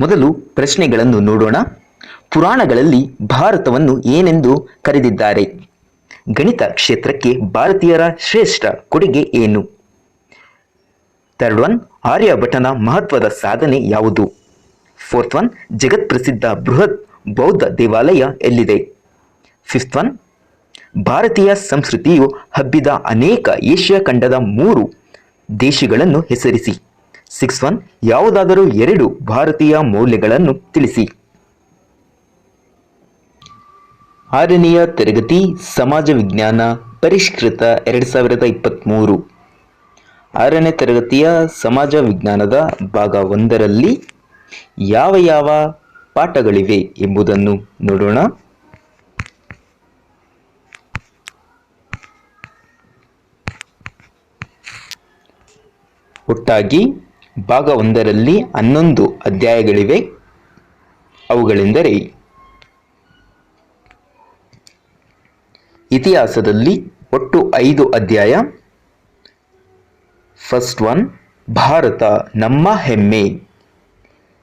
ಮೊದಲು ಪ್ರಶ್ನೆಗಳನ್ನು ನೋಡೋಣ. ಪುರಾಣಗಳಲ್ಲಿ ಭಾರತವನ್ನು ಏನೆಂದು ಕರೆದಿದ್ದಾರೆ? ಗಣಿತ ಕ್ಷೇತ್ರಕ್ಕೆ ಭಾರತೀಯರ ಶ್ರೇಷ್ಠ ಕೊಡುಗೆ ಏನು? ಥರ್ಡ್ ಒನ್ ಆರ್ಯಭಟನ ಮಹತ್ವದ ಸಾಧನೆ ಯಾವುದು? ಫೋರ್ತ್ ಒನ್, ಜಗತ್ ಪ್ರಸಿದ್ಧ ಬೃಹತ್ ಬೌದ್ಧ ದೇವಾಲಯ ಎಲ್ಲಿದೆ? ಫಿಫ್ತ್ ಒನ್, ಭಾರತೀಯ ಸಂಸ್ಕೃತಿಯು ಹಬ್ಬಿದ ಅನೇಕ ಏಷ್ಯಾ ಖಂಡದ ಮೂರು ದೇಶಗಳನ್ನು ಹೆಸರಿಸಿ. ಸಿಕ್ಸ್ ಒನ್, ಯಾವುದಾದರೂ ಎರಡು ಭಾರತೀಯ ಮೌಲ್ಯಗಳನ್ನು ತಿಳಿಸಿ. ಆರನೆಯ ತರಗತಿ, ಸಮಾಜ ವಿಜ್ಞಾನ, ಪರಿಷ್ಕೃತ ಎರಡು ಸಾವಿರದ ಇಪ್ಪತ್ತ್ಮೂರು ಆರನೇ ತರಗತಿಯ ಸಮಾಜ ವಿಜ್ಞಾನದ ಭಾಗ ಒಂದರಲ್ಲಿ ಯಾವ ಯಾವ ಪಾಠಗಳಿವೆ ಎಂಬುದನ್ನು ನೋಡೋಣ. ಒಟ್ಟಾಗಿ ಭಾಗ ಒಂದರಲ್ಲಿ ಹನ್ನೊಂದು ಅಧ್ಯಾಯಗಳಿವೆ. ಅವುಗಳೆಂದರೆ ಇತಿಹಾಸದಲ್ಲಿ ಒಟ್ಟು ಐದು ಅಧ್ಯಾಯ. ಫಸ್ಟ್ ಒನ್ ಭಾರತ ನಮ್ಮ ಹೆಮ್ಮೆ.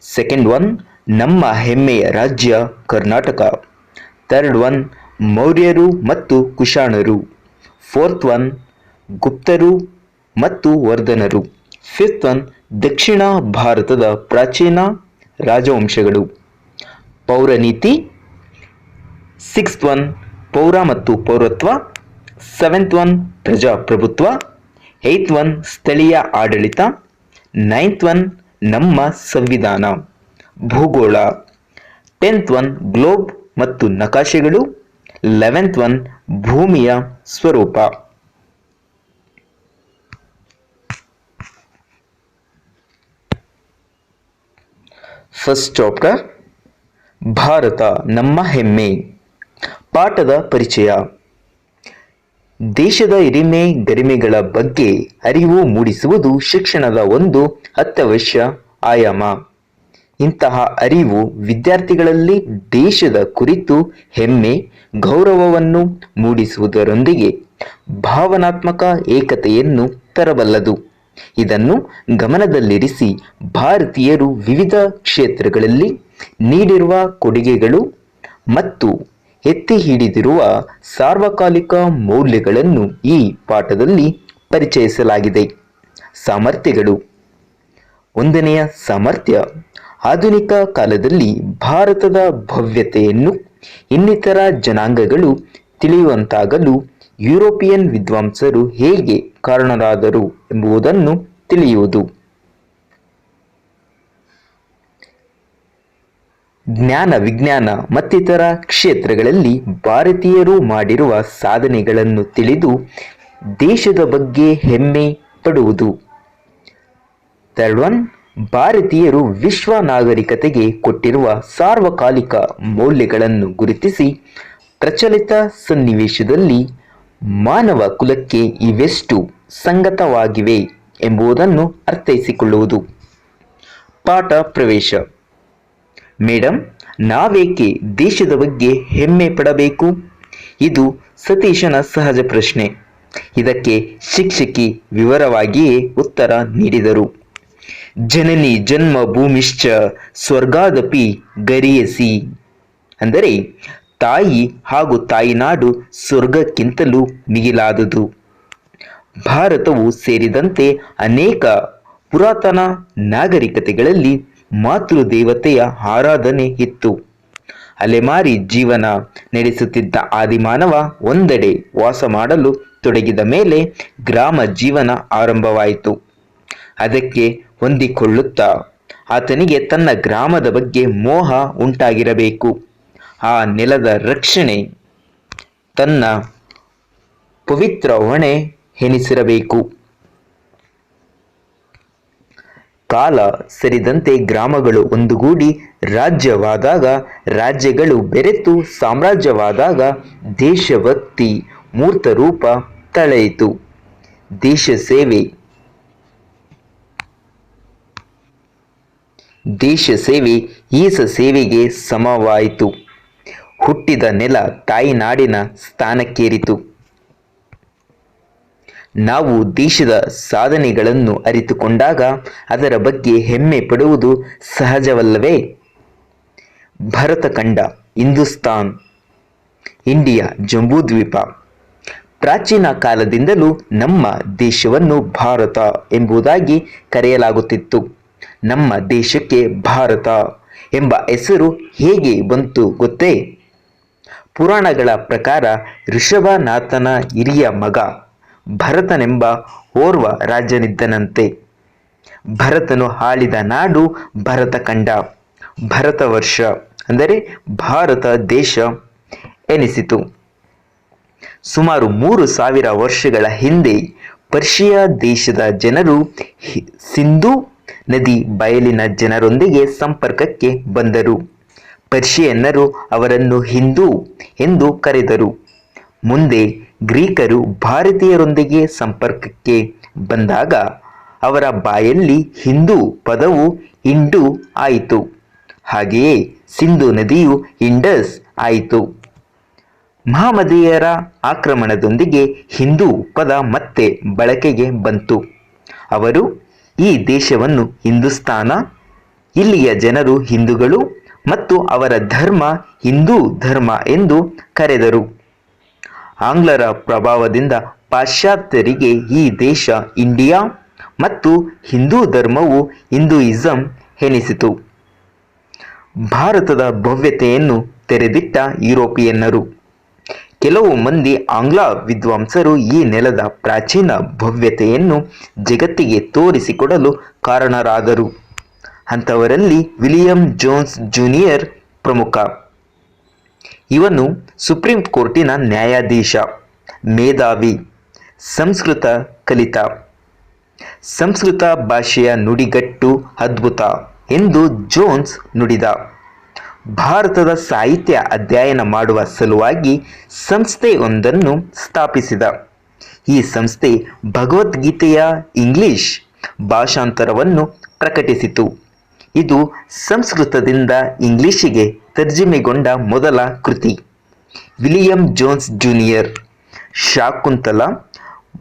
ಸೆಕೆಂಡ್ ಒನ್ ನಮ್ಮ ಹೆಮ್ಮೆಯ ರಾಜ್ಯ ಕರ್ನಾಟಕ. ಥರ್ಡ್ ಒನ್ ಮೌರ್ಯರು ಮತ್ತು ಕುಶಾಣರು. ಫೋರ್ತ್ ಒನ್ ಗುಪ್ತರು ಮತ್ತು ವರ್ಧನರು. ಫಿಫ್ತ್ ಒನ್ ದಕ್ಷಿಣ ಭಾರತದ ಪ್ರಾಚೀನ ರಾಜವಂಶಗಳು. ಪೌರನೀತಿ ಸಿಕ್ಸ್ತ್ ಒನ್ ಪೌರ ಮತ್ತು ಪೌರತ್ವ ಸೆವೆಂತ್ ಒನ್ ಪ್ರಜಾಪ್ರಭುತ್ವ ಏಯ್ತ್ ಒನ್ ಸ್ಥಳೀಯ ಆಡಳಿತ ನೈನ್ತ್ ಒನ್ ನಮ್ಮ ಸಂವಿಧಾನ. ಭೂಗೋಳ ಟೆಂತ್ ಒನ್ ಗ್ಲೋಬ್ ಮತ್ತು ನಕಾಶೆಗಳು ಲೆವೆಂತ್ ಒನ್ ಭೂಮಿಯ ಸ್ವರೂಪ. ಫಸ್ಟ್ ಚಾಪ್ಟರ್ ಭಾರತ, ನಮ್ಮ ಹೆಮ್ಮೆ. ಪಾಠದ ಪರಿಚಯ. ದೇಶದ ಹಿರಿಮೆ, ಗರಿಮೆಗಳ ಬಗ್ಗೆ ಅರಿವು ಮೂಡಿಸುವುದು ಶಿಕ್ಷಣದ ಒಂದು ಅತ್ಯವಶ್ಯ ಆಯಾಮ. ಇಂತಹ ಅರಿವು ವಿದ್ಯಾರ್ಥಿಗಳಲ್ಲಿ ದೇಶದ ಕುರಿತು ಹೆಮ್ಮೆ, ಗೌರವವನ್ನು ಮೂಡಿಸುವುದರೊಂದಿಗೆ ಭಾವನಾತ್ಮಕ ಏಕತೆಯನ್ನು ತರಬಲ್ಲದು. ಇದನ್ನು ಗಮನದಲ್ಲಿರಿಸಿ ಭಾರತೀಯರು ವಿವಿಧ ಕ್ಷೇತ್ರಗಳಲ್ಲಿ ನೀಡಿರುವ ಕೊಡುಗೆಗಳು ಮತ್ತು ಎತ್ತಿ ಹಿಡಿದಿರುವ ಸಾರ್ವಕಾಲಿಕ ಮೌಲ್ಯಗಳನ್ನು ಈ ಪಾಠದಲ್ಲಿ ಪರಿಚಯಿಸಲಾಗಿದೆ. ಸಾಮರ್ಥ್ಯಗಳು. ಒಂದನೆಯ ಸಾಮರ್ಥ್ಯ, ಆಧುನಿಕ ಕಾಲದಲ್ಲಿ ಭಾರತದ ಭವ್ಯತೆಯನ್ನು ಇನ್ನಿತರ ಜನಾಂಗಗಳು ತಿಳಿಯುವಂತಾಗಲು ಯುರೋಪಿಯನ್ ವಿದ್ವಾಂಸರು ಹೇಗೆ ಕಾರಣರಾದರು ಎಂಬುದನ್ನು ತಿಳಿಯುವುದು. ಜ್ಞಾನ ವಿಜ್ಞಾನ ಮತ್ತಿತರ ಕ್ಷೇತ್ರಗಳಲ್ಲಿ ಭಾರತೀಯರು ಮಾಡಿರುವ ಸಾಧನೆಗಳನ್ನು ತಿಳಿದು ದೇಶದ ಬಗ್ಗೆ ಹೆಮ್ಮೆ ಪಡುವುದು. ಥರ್ಡ್ ಭಾರತೀಯರು ವಿಶ್ವ ನಾಗರಿಕತೆಗೆ ಕೊಟ್ಟಿರುವ ಸಾರ್ವಕಾಲಿಕ ಮೌಲ್ಯಗಳನ್ನು ಗುರುತಿಸಿ ಪ್ರಚಲಿತ ಸನ್ನಿವೇಶದಲ್ಲಿ ಮಾನವ ಕುಲಕ್ಕೆ ಇವೆಷ್ಟು ಸಂಗತವಾಗಿವೆ ಎಂಬುದನ್ನು ಅರ್ಥೈಸಿಕೊಳ್ಳುವುದು. ಪಾಠ ಪ್ರವೇಶ. ಮೇಡಮ್ ನಾವೇಕೆ ದೇಶದ ಬಗ್ಗೆ ಹೆಮ್ಮೆ ಪಡಬೇಕು? ಇದು ಸತೀಶನ ಸಹಜ ಪ್ರಶ್ನೆ. ಇದಕ್ಕೆ ಶಿಕ್ಷಕಿ ವಿವರವಾಗಿಯೇ ಉತ್ತರ ನೀಡಿದರು. ಜನನಿ ಜನ್ಮ ಭೂಮಿಶ್ಚ ಸ್ವರ್ಗಾದಪಿ ಗರಿಯಸಿ. ಅಂದರೆ ತಾಯಿ ಹಾಗೂ ತಾಯಿನಾಡು ಸ್ವರ್ಗಕ್ಕಿಂತಲೂ ಮಿಗಿಲಾದುದು. ಭಾರತವು ಸೇರಿದಂತೆ ಅನೇಕ ಪುರಾತನ ನಾಗರಿಕತೆಗಳಲ್ಲಿ ಮಾತೃದೇವತೆಯ ಆರಾಧನೆ ಇತ್ತು. ಅಲೆಮಾರಿ ಜೀವನ ನಡೆಸುತ್ತಿದ್ದ ಆದಿಮಾನವ ಒಂದೆಡೆ ವಾಸ ಮಾಡಲು ತೊಡಗಿದ ಮೇಲೆ ಗ್ರಾಮ ಜೀವನ ಆರಂಭವಾಯಿತು. ಅದಕ್ಕೆ ಹೊಂದಿಕೊಳ್ಳುತ್ತಾ ಆತನಿಗೆ ತನ್ನ ಗ್ರಾಮದ ಬಗ್ಗೆ ಮೋಹ ಉಂಟಾಗಿರಬೇಕು. ಆ ನೆಲದ ರಕ್ಷಣೆ ತನ್ನ ಪವಿತ್ರ ಹೊಣೆ ಎನಿಸಿರಬೇಕು. ಕಾಲ ಸರಿದಂತೆ ಗ್ರಾಮಗಳು ಒಂದುಗೂಡಿ ರಾಜ್ಯವಾದಾಗ ರಾಜ್ಯಗಳು ಬೆರೆತು ಸಾಮ್ರಾಜ್ಯವಾದಾಗ ದೇಶಭಕ್ತಿ ಮೂರ್ತ ರೂಪ ತಳೆಯಿತು. ದೇಶ ಸೇವೆ ದೇಶ ಸೇವೆ ಈಸ ಸೇವೆಗೆ ಸಮವಾಯಿತು. ಹುಟ್ಟಿದ ನೆಲ ತಾಯಿನಾಡಿನ ಸ್ಥಾನಕ್ಕೇರಿತು. ನಾವು ದೇಶದ ಸಾಧನೆಗಳನ್ನು ಅರಿತುಕೊಂಡಾಗ ಅದರ ಬಗ್ಗೆ ಹೆಮ್ಮೆ ಪಡುವುದು ಸಹಜವಲ್ಲವೇ? ಭರತಖಂಡ ಹಿಂದೂಸ್ತಾನ್, ಇಂಡಿಯಾ ಜಂಬೂದ್ವೀಪ. ಪ್ರಾಚೀನ ಕಾಲದಿಂದಲೂ ನಮ್ಮ ದೇಶವನ್ನು ಭಾರತ ಎಂಬುದಾಗಿ ಕರೆಯಲಾಗುತ್ತಿತ್ತು. ನಮ್ಮ ದೇಶಕ್ಕೆ ಭಾರತ ಎಂಬ ಹೆಸರು ಹೇಗೆ ಬಂತು ಗೊತ್ತೇ? ಪುರಾಣಗಳ ಪ್ರಕಾರ ಋಷಭನಾಥನ ಹಿರಿಯ ಮಗ ಭರತನೆಂಬ ಓರ್ವ ರಾಜನಿದ್ದನಂತೆ. ಭರತನು ಆಳಿದ ನಾಡು ಭರತಖಂಡ ಭರತವರ್ಷ ಅಂದರೆ ಭಾರತ ದೇಶ ಎನಿಸಿತು. ಸುಮಾರು ಮೂರು ಸಾವಿರ ವರ್ಷಗಳ ಹಿಂದೆ ಪರ್ಷಿಯಾ ದೇಶದ ಜನರು ಸಿಂಧೂ ನದಿ ಬಯಲಿನ ಜನರೊಂದಿಗೆ ಸಂಪರ್ಕಕ್ಕೆ ಬಂದರು. ಪರ್ಷಿಯನ್ನರು ಅವರನ್ನು ಹಿಂದೂ ಎಂದು ಕರೆದರು. ಮುಂದೆ ಗ್ರೀಕರು ಭಾರತೀಯರೊಂದಿಗೆ ಸಂಪರ್ಕಕ್ಕೆ ಬಂದಾಗ ಅವರ ಬಾಯಲ್ಲಿ ಹಿಂದೂ ಪದವು ಇಂಡು ಆಯಿತು. ಹಾಗೆಯೇ ಸಿಂಧು ನದಿಯು ಇಂಡಸ್ ಆಯಿತು. ಮಹಮದೀಯರ ಆಕ್ರಮಣದೊಂದಿಗೆ ಹಿಂದೂ ಪದ ಮತ್ತೆ ಬಳಕೆಗೆ ಬಂತು. ಅವರು ಈ ದೇಶವನ್ನು ಹಿಂದೂಸ್ತಾನ, ಇಲ್ಲಿಯ ಜನರು ಹಿಂದೂಗಳು ಮತ್ತು ಅವರ ಧರ್ಮ ಹಿಂದೂ ಧರ್ಮ ಎಂದು ಕರೆದರು. ಆಂಗ್ಲರ ಪ್ರಭಾವದಿಂದ ಪಾಶ್ಚಾತ್ಯರಿಗೆ ಈ ದೇಶ ಇಂಡಿಯಾ ಮತ್ತು ಹಿಂದೂ ಧರ್ಮವು ಹಿಂದೂಯಿಸಂ ಎನಿಸಿತು. ಭಾರತದ ಭವ್ಯತೆಯನ್ನು ತೆರೆದಿಟ್ಟ ಯುರೋಪಿಯನ್ನರು. ಕೆಲವು ಮಂದಿ ಆಂಗ್ಲ ವಿದ್ವಾಂಸರು ಈ ನೆಲದ ಪ್ರಾಚೀನ ಭವ್ಯತೆಯನ್ನು ಜಗತ್ತಿಗೆ ತೋರಿಸಿಕೊಡಲು ಕಾರಣರಾದರು. ಅಂಥವರಲ್ಲಿ ವಿಲಿಯಂ ಜೋನ್ಸ್ ಜೂನಿಯರ್ ಪ್ರಮುಖ. ಇವನು ಸುಪ್ರೀಂ ಕೋರ್ಟಿನ ನ್ಯಾಯಾಧೀಶ, ಮೇಧಾವಿ, ಸಂಸ್ಕೃತ ಕಲಿತ. ಸಂಸ್ಕೃತ ಭಾಷೆಯ ನುಡಿಗಟ್ಟು ಅದ್ಭುತ ಎಂದು ಜೋನ್ಸ್ ನುಡಿದ. ಭಾರತದ ಸಾಹಿತ್ಯ ಅಧ್ಯಯನ ಮಾಡುವ ಸಲುವಾಗಿ ಸಂಸ್ಥೆಯೊಂದನ್ನು ಸ್ಥಾಪಿಸಿದ. ಈ ಸಂಸ್ಥೆ ಭಗವದ್ಗೀತೆಯ ಇಂಗ್ಲಿಷ್ ಭಾಷಾಂತರವನ್ನು ಪ್ರಕಟಿಸಿತು. ಇದು ಸಂಸ್ಕೃತದಿಂದ ಇಂಗ್ಲಿಷಿಗೆ ತರ್ಜಮೆಗೊಂಡ ಮೊದಲ ಕೃತಿ. William Jones junior. ಶಾಕುಂತಲ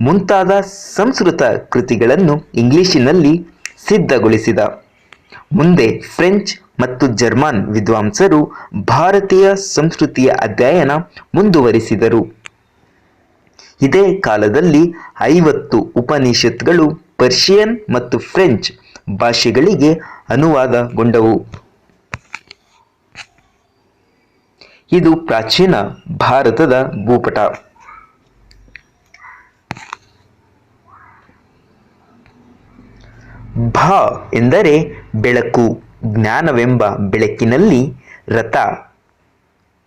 ಮುಂತಾದ ಸಂಸ್ಕೃತ ಕೃತಿಗಳನ್ನು ಇಂಗ್ಲಿಷಿನಲ್ಲಿ ಸಿದ್ಧಗೊಳಿಸಿದ. ಮುಂದೆ ಫ್ರೆಂಚ್ ಮತ್ತು ಜರ್ಮನ್ ವಿದ್ವಾಂಸರು ಭಾರತೀಯ ಸಂಸ್ಕೃತಿಯ ಅಧ್ಯಯನ ಮುಂದುವರಿಸಿದರು. ಇದೇ ಕಾಲದಲ್ಲಿ ಐವತ್ತು ಉಪನಿಷತ್ಗಳು ಪರ್ಷಿಯನ್ ಮತ್ತು ಫ್ರೆಂಚ್ ಭಾಷೆಗಳಿಗೆ ಅನುವಾದಗೊಂಡವು ಇದು ಪ್ರಾಚೀನ ಭಾರತದ ಭೂಪಟ. ಭ ಎಂದರೆ ಬೆಳಕು, ಜ್ಞಾನವೆಂಬ ಬೆಳಕಿನಲ್ಲಿ ರಥ,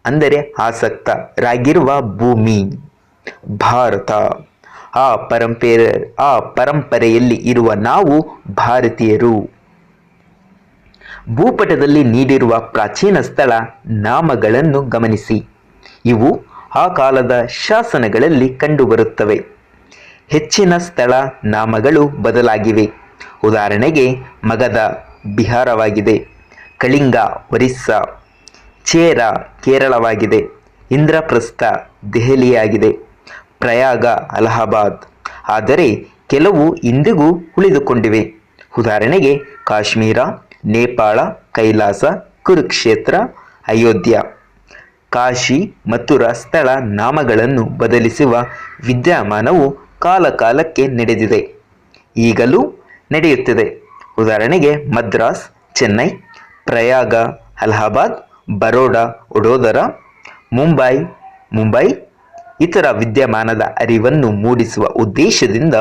ಅಂದರೆ ಆಸಕ್ತರಾಗಿರುವ ಭೂಮಿ, ಭಾರತ. ಆ ಪರಂಪರೆ, ಆ ಪರಂಪರೆಯಲ್ಲಿ ಇರುವ ನಾವು ಭಾರತೀಯರು. ಭೂಪಟದಲ್ಲಿ ನೀಡಿರುವ ಪ್ರಾಚೀನ ಸ್ಥಳ ನಾಮಗಳನ್ನು ಗಮನಿಸಿ. ಇವು ಆ ಕಾಲದ ಶಾಸನಗಳಲ್ಲಿ ಕಂಡುಬರುತ್ತವೆ. ಹೆಚ್ಚಿನ ಸ್ಥಳ ನಾಮಗಳು ಬದಲಾಗಿವೆ. ಉದಾಹರಣೆಗೆ ಮಗಧ ಬಿಹಾರವಾಗಿದೆ, ಕಳಿಂಗ, ಒರಿಸ್ಸಾ, ಚೇರ, ಕೇರಳವಾಗಿದೆ, ಇಂದ್ರಪ್ರಸ್ಥ, ದೆಹಲಿಯಾಗಿದೆ, ಪ್ರಯಾಗ, ಅಲಹಾಬಾದ್. ಆದರೆ ಕೆಲವು ಇಂದಿಗೂ ಉಳಿದುಕೊಂಡಿವೆ. ಉದಾಹರಣೆಗೆ ಕಾಶ್ಮೀರ ನೇಪಾಳ, ಕೈಲಾಸ, ಕುರುಕ್ಷೇತ್ರ, ಅಯೋಧ್ಯ. ಕಾಶಿ ಮಥುರಾ ಸ್ಥಳ ನಾಮಗಳನ್ನು ಬದಲಿಸುವ ವಿದ್ಯಮಾನವು ಕಾಲಕಾಲಕ್ಕೆ ನಡೆದಿದೆ. ಈಗಲೂ ನಡೆಯುತ್ತಿದೆ. ಉದಾಹರಣೆಗೆ ಮದ್ರಾಸ್, ಚೆನ್ನೈ, ಪ್ರಯಾಗ, ಅಲಹಾಬಾದ್, ಬರೋಡಾ, ವಡೋದರ, ಮುಂಬೈ ಮುಂಬೈ. ಇತರ ವಿದ್ಯಮಾನದ ಅರಿವನ್ನು ಮೂಡಿಸುವ ಉದ್ದೇಶದಿಂದ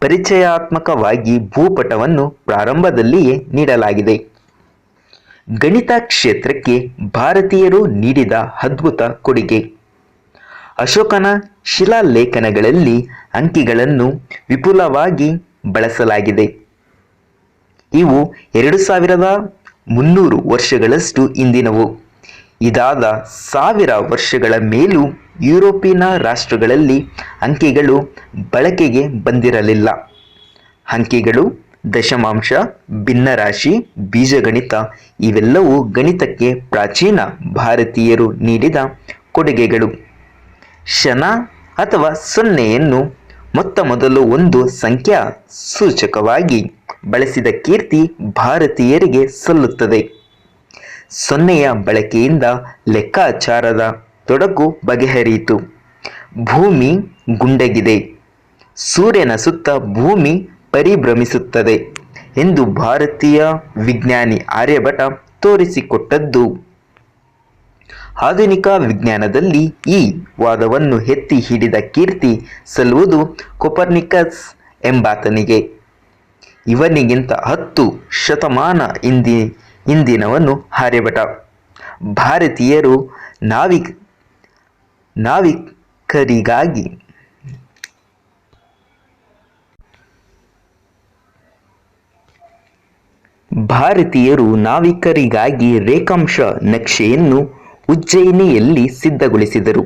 ಪರಿಚಯಾತ್ಮಕವಾಗಿ ಭೂಪಟವನ್ನು ಪ್ರಾರಂಭದಲ್ಲಿಯೇ ನೀಡಲಾಗಿದೆ. ಗಣಿತ ಕ್ಷೇತ್ರಕ್ಕೆ ಭಾರತೀಯರು ನೀಡಿದ ಅದ್ಭುತ ಕೊಡುಗೆ. ಅಶೋಕನ ಶಿಲಾಲೇಖನಗಳಲ್ಲಿ ಅಂಕಿಗಳನ್ನು ವಿಪುಲವಾಗಿ ಬಳಸಲಾಗಿದೆ. ಇವು ಎರಡು ಸಾವಿರದ ಮುನ್ನೂರು ವರ್ಷಗಳಷ್ಟು ಹಿಂದಿನವು. ಇದಾದ ಸಾವಿರ ವರ್ಷಗಳ ಮೇಲೂ ಯುರೋಪಿನ ರಾಷ್ಟ್ರಗಳಲ್ಲಿ ಅಂಕಿಗಳು ಬಳಕೆಗೆ ಬಂದಿರಲಿಲ್ಲ. ಅಂಕಿಗಳು ದಶಮಾಂಶ, ಭಿನ್ನರಾಶಿ, ಬೀಜಗಣಿತ ಇವೆಲ್ಲವೂ ಗಣಿತಕ್ಕೆ ಪ್ರಾಚೀನ ಭಾರತೀಯರು ನೀಡಿದ ಕೊಡುಗೆಗಳು. ಶನ ಅಥವಾ ಸೊನ್ನೆಯನ್ನು ಮೊತ್ತ ಮೊದಲು ಒಂದು ಸಂಖ್ಯಾ ಸೂಚಕವಾಗಿ ಬಳಸಿದ ಕೀರ್ತಿ ಭಾರತೀಯರಿಗೆ ಸಲ್ಲುತ್ತದೆ. ಸೊನ್ನೆಯ ಬಳಕೆಯಿಂದ ಲೆಕ್ಕಾಚಾರದ ತೊಡಕು ಬಗೆಹರಿಯಿತು. ಭೂಮಿ ಗುಂಡಗಿದೆ. ಸೂರ್ಯನ ಸುತ್ತ ಭೂಮಿ ಪರಿಭ್ರಮಿಸುತ್ತದೆ ಎಂದು ಭಾರತೀಯ ವಿಜ್ಞಾನಿ ಆರ್ಯಭಟ ತೋರಿಸಿಕೊಟ್ಟದ್ದು. ಆಧುನಿಕ ವಿಜ್ಞಾನದಲ್ಲಿ ಈ ವಾದವನ್ನು ಎತ್ತಿ ಹಿಡಿದ ಕೀರ್ತಿ ಸಲ್ಲುವುದು ಕೊಪರ್ನಿಕಸ್ ಎಂಬಾತನಿಗೆ. ಇವನಿಗಿಂತ ಹತ್ತು ಶತಮಾನ ಹಿಂದಿ ಹಿಂದಿನವನು ಆರ್ಯಭಟ ಭಾರತೀಯರು ನಾವಿಕ್, ನಾವಿಕರಿಗಾಗಿ ಭಾರತೀಯರು ನಾವಿಕರಿಗಾಗಿ ರೇಖಾಂಶ ನಕ್ಷೆಯನ್ನು ಉಜ್ಜಯಿನಿಯಲ್ಲಿ ಸಿದ್ಧಗೊಳಿಸಿದರು.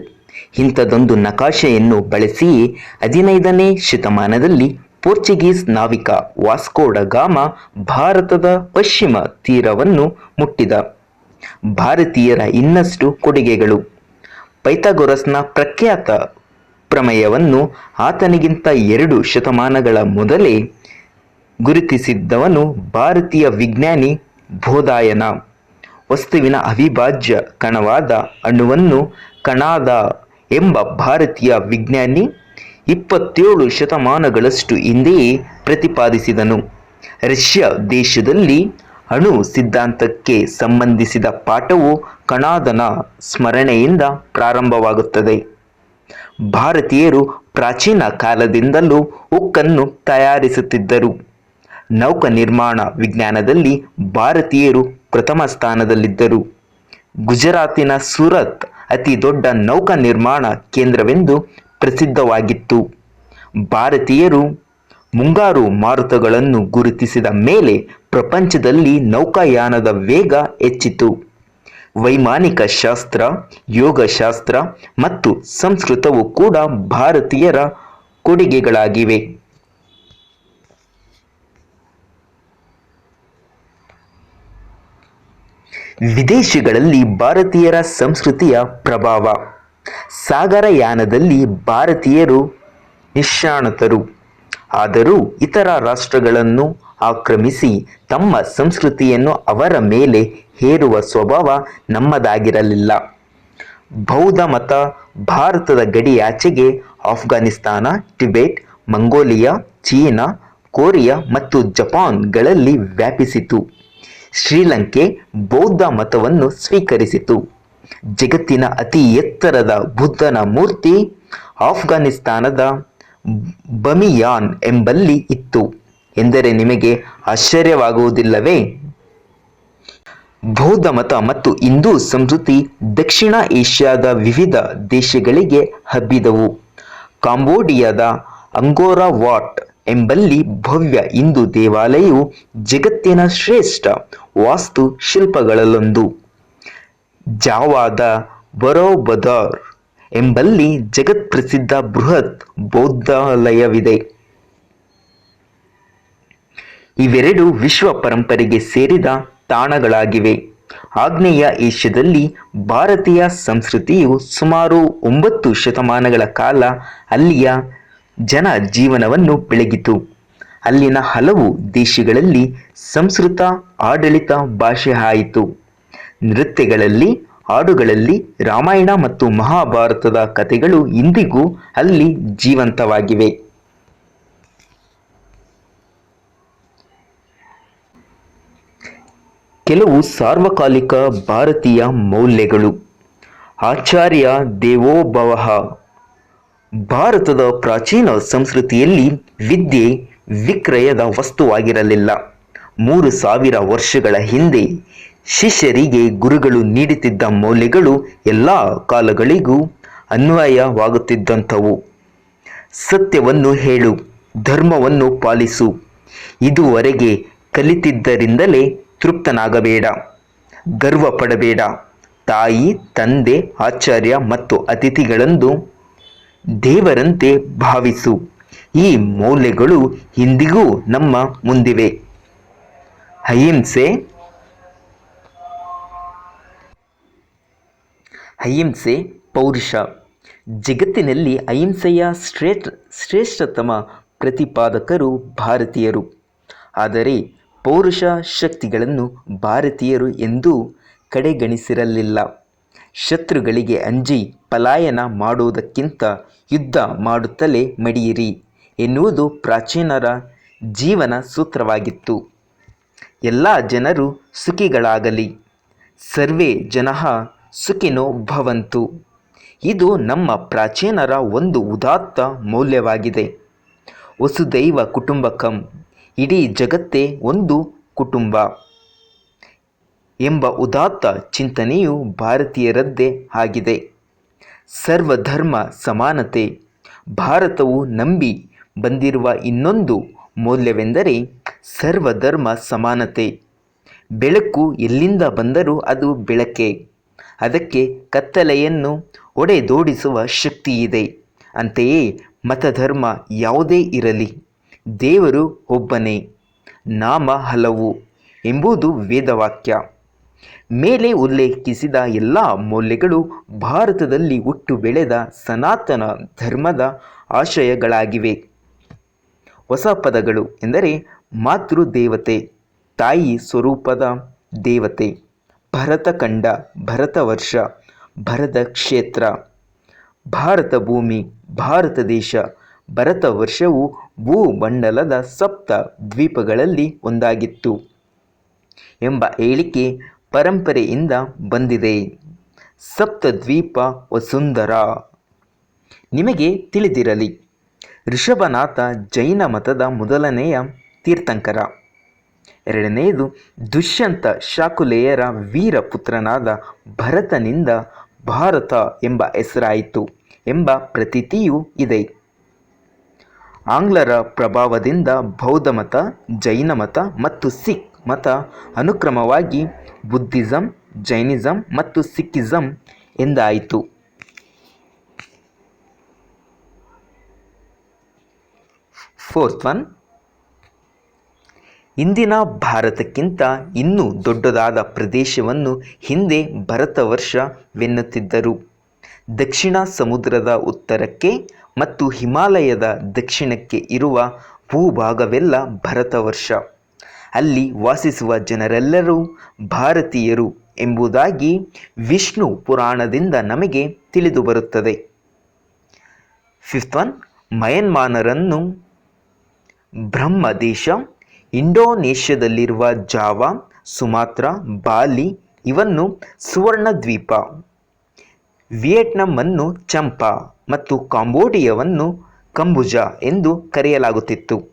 ಇಂಥದೊಂದು ನಕಾಶೆಯನ್ನು ಬಳಸಿಯೇ ಹದಿನೈದನೇ ಶತಮಾನದಲ್ಲಿ ಪೋರ್ಚುಗೀಸ್ ನಾವಿಕ ವಾಸ್ಕೋಡ ಗಾಮ ಭಾರತದ ಪಶ್ಚಿಮ ತೀರವನ್ನು ಮುಟ್ಟಿದ. ಭಾರತೀಯರ ಇನ್ನಷ್ಟು ಕೊಡುಗೆಗಳು. ಪೈಥಾಗೊರಸ್ನ ಪ್ರಖ್ಯಾತ ಪ್ರಮೇಯವನ್ನು ಆತನಿಗಿಂತ ಎರಡು ಶತಮಾನಗಳ ಮೊದಲೇ ಗುರುತಿಸಿದ್ದವನು ಭಾರತೀಯ ವಿಜ್ಞಾನಿ ಬೋಧಾಯನ. ವಸ್ತುವಿನ ಅವಿಭಾಜ್ಯ ಕಣವಾದ ಅಣುವನ್ನು ಕಣಾದ ಎಂಬ ಭಾರತೀಯ ವಿಜ್ಞಾನಿ ಇಪ್ಪತ್ತೇಳು ಶತಮಾನಗಳಷ್ಟು ಹಿಂದೆಯೇ ಪ್ರತಿಪಾದಿಸಿದನು. ರಷ್ಯಾ ದೇಶದಲ್ಲಿ ಅಣು ಸಿದ್ಧಾಂತಕ್ಕೆ ಸಂಬಂಧಿಸಿದ ಪಾಠವು ಕಣಾದನ ಸ್ಮರಣೆಯಿಂದ ಪ್ರಾರಂಭವಾಗುತ್ತದೆ. ಭಾರತೀಯರು ಪ್ರಾಚೀನ ಕಾಲದಿಂದಲೂ ಉಕ್ಕನ್ನು ತಯಾರಿಸುತ್ತಿದ್ದರು. ನೌಕ ನಿರ್ಮಾಣ ವಿಜ್ಞಾನದಲ್ಲಿ ಭಾರತೀಯರು ಪ್ರಥಮ ಸ್ಥಾನದಲ್ಲಿದ್ದರು. ಗುಜರಾತಿನ ಸೂರತ್ ಅತಿ ದೊಡ್ಡ ನೌಕಾ ನಿರ್ಮಾಣ ಕೇಂದ್ರವೆಂದು ಪ್ರಸಿದ್ಧವಾಗಿತ್ತು. ಭಾರತೀಯರು ಮುಂಗಾರು ಮಾರುತಗಳನ್ನು ಗುರುತಿಸಿದ ಮೇಲೆ ಪ್ರಪಂಚದಲ್ಲಿ ನೌಕಾಯಾನದ ವೇಗ ಹೆಚ್ಚಿತು. ವೈಮಾನಿಕ ಶಾಸ್ತ್ರ, ಯೋಗಶಾಸ್ತ್ರ ಮತ್ತು ಸಂಸ್ಕೃತವು ಕೂಡ ಭಾರತೀಯರ ಕೊಡುಗೆಗಳಾಗಿವೆ. ವಿದೇಶಗಳಲ್ಲಿ ಭಾರತೀಯರ ಸಂಸ್ಕೃತಿಯ ಪ್ರಭಾವ ಸಾಗರಯಾನದಲ್ಲಿ ಭಾರತೀಯರು ನಿಷ್ಣಾತರು ಆದರೂ ಇತರ ರಾಷ್ಟ್ರಗಳನ್ನು ಆಕ್ರಮಿಸಿ ತಮ್ಮ ಸಂಸ್ಕೃತಿಯನ್ನು ಅವರ ಮೇಲೆ ಹೇರುವ ಸ್ವಭಾವ ನಮ್ಮದಾಗಿರಲಿಲ್ಲ. ಬೌದ್ಧ ಮತ ಭಾರತದ ಗಡಿಯಾಚೆಗೆ Afghanistan, Tibet, Mongolia, China, Korea ಮತ್ತು ಜಪಾನ್ಗಳಲ್ಲಿ ವ್ಯಾಪಿಸಿತು. ಶ್ರೀಲಂಕೆ ಬೌದ್ಧ ಮತವನ್ನು ಸ್ವೀಕರಿಸಿತು. ಜಗತ್ತಿನ ಅತಿ ಎತ್ತರದ ಬುದ್ಧನ ಮೂರ್ತಿ ಆಫ್ಘಾನಿಸ್ತಾನದ ಬಮಿಯಾನ್ ಎಂಬಲ್ಲಿ ಇತ್ತು. ಎಂದರೆ ನಿಮಗೆ ಆಶ್ಚರ್ಯವಾಗುವುದಿಲ್ಲವೇ? ಬೌದ್ಧ ಮತ ಮತ್ತು ಹಿಂದೂ ಸಂಸ್ಕೃತಿ ದಕ್ಷಿಣ ಏಷ್ಯಾದ ವಿವಿಧ ದೇಶಗಳಿಗೆ ಹಬ್ಬಿದವು. ಕಾಂಬೋಡಿಯಾದ ಅಂಗೋರಾ ವಾಟ್ ಎಂಬಲ್ಲಿ ಭವ್ಯ ಹಿಂದೂ ದೇವಾಲಯವು ಜಗತ್ತಿನ ಶ್ರೇಷ್ಠ ವಾಸ್ತು ಶಿಲ್ಪಗಳಲ್ಲೊಂದು ಜಾವಾದ ಬರೋಬದಾರ್ ಎಂಬಲ್ಲಿ ಜಗತ್ಪ್ರಸಿದ್ಧ ಬೃಹತ್ ಬೌದ್ಧಾಲಯವಿದೆ. ಇವೆರಡು ವಿಶ್ವ ಪರಂಪರೆಗೆ ಸೇರಿದ ತಾಣಗಳಾಗಿವೆ. ಆಗ್ನೇಯ ಏಷ್ಯಾದಲ್ಲಿ ಭಾರತೀಯ ಸಂಸ್ಕೃತಿಯು ಸುಮಾರು ಒಂಬತ್ತು ಶತಮಾನಗಳ ಕಾಲ ಅಲ್ಲಿಯ ಜನ ಜೀವನವನ್ನು ಬೆಳಗಿತು. ಅಲ್ಲಿನ ಹಲವು ದೇಶಗಳಲ್ಲಿ ಸಂಸ್ಕೃತ ಆಡಳಿತ ಭಾಷೆ ಆಯಿತು. ನೃತ್ಯಗಳಲ್ಲಿ, ಹಾಡುಗಳಲ್ಲಿ, ರಾಮಾಯಣ ಮತ್ತು ಮಹಾಭಾರತದ ಕಥೆಗಳು ಇಂದಿಗೂ ಅಲ್ಲಿ ಜೀವಂತವಾಗಿವೆ. ಕೆಲವು ಸಾರ್ವಕಾಲಿಕ ಭಾರತೀಯ ಮೌಲ್ಯಗಳು. ಆಚಾರ್ಯ ದೇವೋಭವ. ಭಾರತದ ಪ್ರಾಚೀನ ಸಂಸ್ಕೃತಿಯಲ್ಲಿ ವಿದ್ಯೆ ವಿಕ್ರಯದ ವಸ್ತುವಾಗಿರಲಿಲ್ಲ. ಮೂರು ಸಾವಿರ ವರ್ಷಗಳ ಹಿಂದೆ ಶಿಷ್ಯರಿಗೆ ಗುರುಗಳು ನೀಡುತ್ತಿದ್ದ ಮೌಲ್ಯಗಳು ಎಲ್ಲ ಕಾಲಗಳಿಗೂ ಅನ್ವಯವಾಗುತ್ತಿದ್ದಂಥವು. ಸತ್ಯವನ್ನು ಹೇಳು, ಧರ್ಮವನ್ನು ಪಾಲಿಸು. ಇದುವರೆಗೆ ಕಲಿತಿದ್ದರಿಂದಲೇ ತೃಪ್ತನಾಗಬೇಡ ಗರ್ವ ಪಡಬೇಡ ತಾಯಿ, ತಂದೆ, ಆಚಾರ್ಯ ಮತ್ತು ಅತಿಥಿಗಳಂದು ದೇವರಂತೆ ಭಾವಿಸು. ಈ ಮೌಲ್ಯಗಳು ಇಂದಿಗೂ ನಮ್ಮ ಮುಂದಿವೆ. ಅಹಿಂಸೆ ಅಹಿಂಸೆ ಪೌರುಷ. ಜಗತ್ತಿನಲ್ಲಿ ಅಹಿಂಸೆಯ ಶ್ರೇಷ್ಠ, ಶ್ರೇಷ್ಠತಮ ಪ್ರತಿಪಾದಕರು ಭಾರತೀಯರು. ಆದರೆ ಪೌರುಷ ಶಕ್ತಿಗಳನ್ನು ಭಾರತೀಯರು ಎಂದೂ ಕಡೆಗಣಿಸಿರಲಿಲ್ಲ. ಶತ್ರುಗಳಿಗೆ ಅಂಜಿ ಪಲಾಯನ ಮಾಡುವುದಕ್ಕಿಂತ ಯುದ್ಧ ಮಾಡುತ್ತಲೇ ಮಡಿಯಿರಿ ಎನ್ನುವುದು ಪ್ರಾಚೀನರ ಜೀವನ ಸೂತ್ರವಾಗಿತ್ತು. ಎಲ್ಲ ಜನರು ಸುಖಿಗಳಾಗಲಿ. ಸರ್ವೇ ಜನಃ ಸುಖಿನೋ ಭವಂತು. ಇದು ನಮ್ಮ ಪ್ರಾಚೀನರ ಒಂದು ಉದಾತ್ತ ಮೌಲ್ಯವಾಗಿದೆ. ವಸುದೈವ ಕುಟುಂಬಕಂ, ಇಡೀ ಜಗತ್ತೇ ಒಂದು ಕುಟುಂಬ ಎಂಬ ಉದಾತ್ತ ಚಿಂತನೆಯು ಭಾರತೀಯರದ್ದೇ ಆಗಿದೆ. ಸರ್ವಧರ್ಮ ಸಮಾನತೆ, ಭಾರತವು ನಂಬಿ ಬಂದಿರುವ ಇನ್ನೊಂದು ಮೌಲ್ಯವೆಂದರೆ ಸರ್ವಧರ್ಮ ಸಮಾನತೆ. ಬೆಳಕು ಎಲ್ಲಿಂದ ಬಂದರೂ ಅದು ಬೆಳಕೆ. ಅದಕ್ಕೆ ಕತ್ತಲೆಯನ್ನು ಒಡೆದೋಡಿಸುವ ಶಕ್ತಿಯಿದೆ. ಅಂತೆಯೇ ಮತಧರ್ಮ ಯಾವುದೇ ಇರಲಿ, ದೇವರು ಒಬ್ಬನೇ, ನಾಮ ಹಲವು ಎಂಬುದು ವೇದವಾಕ್ಯ. ಮೇಲೆ ಉಲ್ಲೇಖಿಸಿದ ಎಲ್ಲ ಮೌಲ್ಯಗಳು ಭಾರತದಲ್ಲಿ ಹುಟ್ಟು ಬೆಳೆದ ಸನಾತನ ಧರ್ಮದ ಆಶಯಗಳಾಗಿವೆ ಹೊಸ ಪದಗಳು ಎಂದರೆ ಮಾತೃದೇವತೆ, ತಾಯಿ ಸ್ವರೂಪದ ದೇವತೆ. ಭರತಖಂಡ ಭರತವರ್ಷ ಭರತ ಕ್ಷೇತ್ರ. ಭಾರತ ಭೂಮಿ, ಭಾರತ ದೇಶ ಭರತವರ್ಷವು ಭೂಮಂಡಲದ ಸಪ್ತ ದ್ವೀಪಗಳಲ್ಲಿ ಒಂದಾಗಿತ್ತು ಎಂಬ ಹೇಳಿಕೆ ಪರಂಪರೆಯಿಂದ ಬಂದಿದೆ. ಸಪ್ತದ್ವೀಪ ವಸುಂಧರ. ನಿಮಗೆ ತಿಳಿದಿರಲಿ ಋಷಭನಾಥ ಜೈನ ಮತದ ಮೊದಲನೆಯ ತೀರ್ಥಂಕರ. ಎರಡನೆಯದು ದುಷ್ಯಂತ ಶಾಕುಲೇಯರ ವೀರ ಪುತ್ರನಾದ ಭರತನಿಂದ ಭಾರತ ಎಂಬ ಹೆಸರಾಯಿತು ಎಂಬ ಪ್ರತೀತಿಯೂ ಇದೆ. ಆಂಗ್ಲರ ಪ್ರಭಾವದಿಂದ ಬೌದ್ಧ ಮತ, ಜೈನ ಮತ ಮತ್ತು ಸಿಖ್ ಮತ ಅನುಕ್ರಮವಾಗಿ ಬುದ್ಧಿಸಂ, ಜೈನಿಸಂ ಮತ್ತು ಸಿಖಿಸಂ ಎಂದಾಯಿತು. ಫೋರ್ತ್ ಒನ್ ಇಂದಿನ ಭಾರತಕ್ಕಿಂತ ಇನ್ನೂ ದೊಡ್ಡದಾದ ಪ್ರದೇಶವನ್ನು ಹಿಂದೆ ಭರತವರ್ಷವೆನ್ನುತ್ತಿದ್ದರು ದಕ್ಷಿಣ ಸಮುದ್ರದ ಉತ್ತರಕ್ಕೆ ಮತ್ತು ಹಿಮಾಲಯದ ದಕ್ಷಿಣಕ್ಕೆ ಇರುವ ಭೂಭಾಗವೆಲ್ಲ ಭರತವರ್ಷ ಅಲ್ಲಿ ವಾಸಿಸುವ ಜನರೆಲ್ಲರೂ ಭಾರತೀಯರು ಎಂಬುದಾಗಿ ವಿಷ್ಣು ಪುರಾಣದಿಂದ ನಮಗೆ ತಿಳಿದುಬರುತ್ತದೆ ಫಿಫ್ತ್ ಒನ್ ಮಯನ್ಮಾನರನ್ನು ಬ್ರಹ್ಮದೇಶ ಇಂಡೋನೇಷ್ಯಾದಲ್ಲಿರುವ ಜಾವಾ ಸುಮಾತ್ರ ಬಾಲಿ ಇವನ್ನು ಸುವರ್ಣದ್ವೀಪ ವಿಯೆಟ್ನಾಮನ್ನು ಚಂಪಾ ಮತ್ತು ಕಾಂಬೋಡಿಯಾವನ್ನು ಕಂಬುಜ ಎಂದು ಕರೆಯಲಾಗುತ್ತಿತ್ತು.